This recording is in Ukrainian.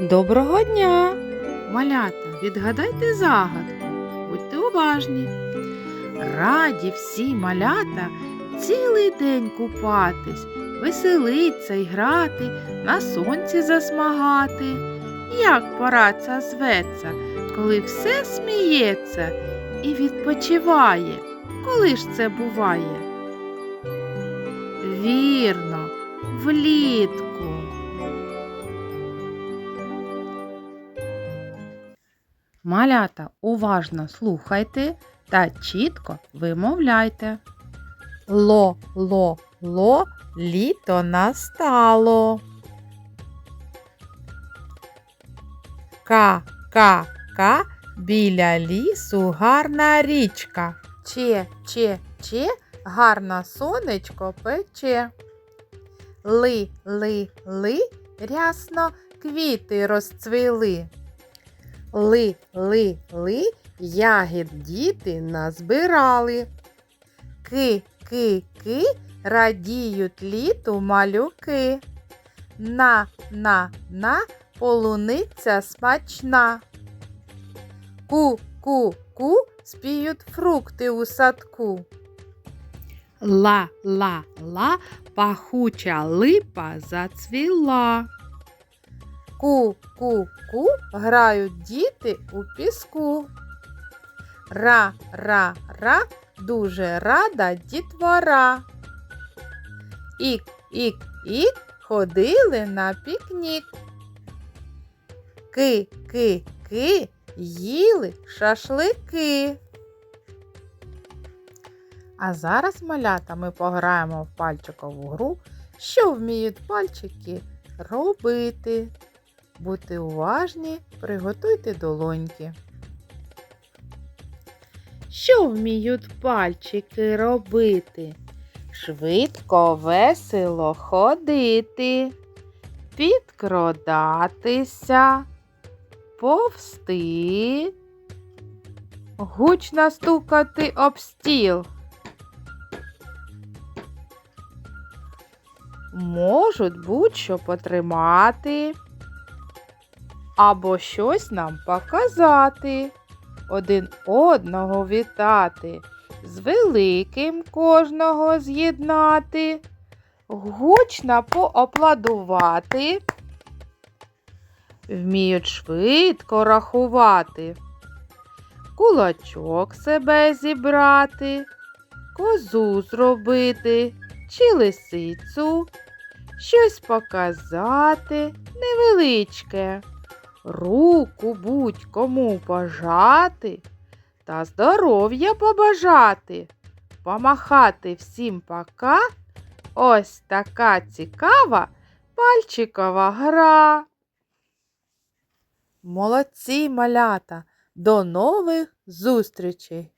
Доброго дня! Малята, відгадайте загадку, будьте уважні. Раді всі малята цілий день купатись, веселиться й грати, на сонці засмагати. Як пора ця зветься, коли все сміється і відпочиває? Коли ж це буває? Вірно, влітку. Малята, уважно слухайте та чітко вимовляйте. Ло, ло, ло, літо настало. Ка, ка, ка, біля лісу гарна річка. Че, че, че, гарна сонечко пече. Ли, ли, ли, рясно квіти розцвіли. Ли, ли, ли, ягід діти назбирали. Ки, ки, ки, радіють літу малюки. На, на, на, полуниця смачна. Ку, ку, ку, спіють фрукти у садку. Ла, ла, ла, пахуча липа зацвіла. Ку, ку, ку, грають діти у піску. Ра, ра, ра, дуже рада дітвора. Ік, ік, ік, ходили на пікнік. Ки, ки, ки, їли шашлики. А зараз, малята, ми пограємо в пальчикову гру, що вміють пальчики робити. Будьте уважні, приготуйте долоньки. Що вміють пальчики робити? Швидко, весело ходити, підкрадатися, повсти, гучно стукати об стіл. Можуть будь-що потримати або щось нам показати, один одного вітати, з великим кожного з'єднати, гучно поопладувати, вміють швидко рахувати, кулачок себе зібрати, козу зробити чи лисицю, щось показати невеличке руку будь-кому пожати та здоров'я побажати, помахати всім пока. Ось така цікава пальчикова гра. Молодці малята! До нових зустрічей!